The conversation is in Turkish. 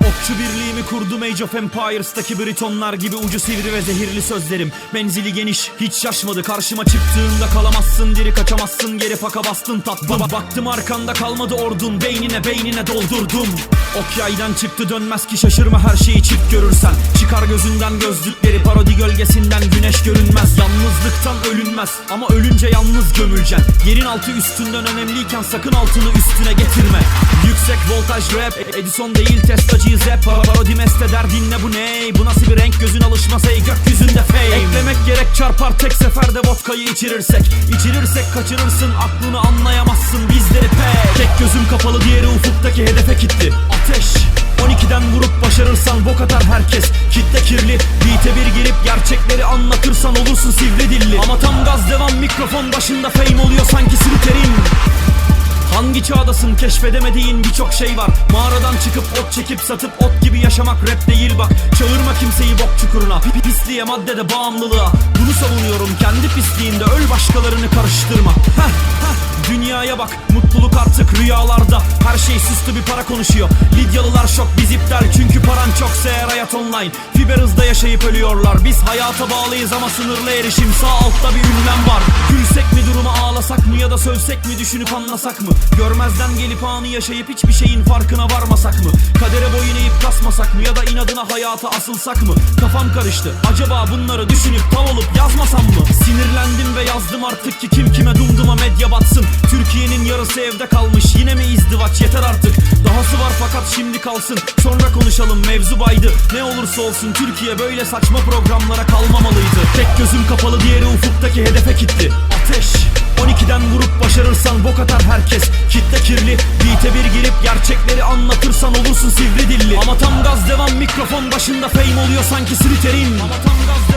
Okçu birliğimi kurdum Age of Empires'taki Britonlar gibi ucu sivri ve zehirli sözlerim. Menzili geniş hiç şaşmadı. Karşıma çıktığında kalamazsın diri kaçamazsın. Geri faka bastın tattım Ba- Baktım arkanda kalmadı ordun beynine beynine doldurdum Ok yaydan çıktı dönmez ki şaşırma her şeyi çift görürsen. Çıkar gözünden gözlükleri parodi gölgesinden güneş görünmez. Yalnızlıktan ölünmez ama ölünce yalnız gömüleceksin. Yerin altı üstünden önemliyken sakın altını üstüne getirme. Yüksek voltaj rap Edison değil testacıyız hep. Parodi meste derdin ne bu ney Bu nasıl bir renk? Gözün alışmasa ey gökyüzünde fame. Eklemek gerek çarpar tek seferde vodkayı içirirsek. İçirirsek kaçırırsın aklını anlayamazsın bizleri Tek gözüm kapalı diğeri ufuktaki hedefe kilitli Ateş 12'den vurup başarırsan bok atar herkes. Kitle kirli beat'e bir girip gerçekleri anlatırsan olursun sivri dilli. Ama tam gaz devam mikrofon başında fame oluyor sanki sürüterin Hangi çağdasın keşfedemediğin birçok şey var. Mağaradan çıkıp ot çekip satıp ot gibi yaşamak rap değil bak. Çağırma kimseyi bok çukuruna. Pi- Pisliğe maddede bağımlılığa. Bunu savunuyorum kendi pisliğinde öl başkalarını karıştırma. Heh Dünyaya bak mutluluk artık rüyalarda. Her şey süslü bir para konuşuyor. Lidyalılar şok biz iptal. Çünkü paran çoksa eğer hayat online. Fiber hızda yaşayıp ölüyorlar. Biz hayata bağlıyız ama sınırlı erişim. Sağ altta bir ünlem var. Gülsek mi duruma ağlasak mı ya da sövsek mi düşünüp anlasak mı? Görmezden gelip anı yaşayıp hiçbir şeyin farkına varmasak mı? Kadere boyun eğip kasmasak mı ya da inadına hayata asılsak mı? Kafam karıştı. Acaba bunları düşünüp tav olup yazmasam yazdım artık ki kim kime dumduma medya batsın. Türkiye'nin yarısı evde kalmış yine mi izdivaç? Yeter artık. Dahası var fakat şimdi kalsın. Sonra konuşalım mevzu baydı. Ne olursa olsun Türkiye böyle saçma programlara kalmamalıydı. Tek gözüm kapalı diğeri ufuktaki hedefe kilitli Ateş 12'den vurup başarırsan bok atar herkes. Kitle kirli beat'e bir girip gerçekleri anlatırsan olursun sivri dilli. Ama tam gaz devam mikrofon başında fame oluyor sanki Slytherin. Ama tam gaz devam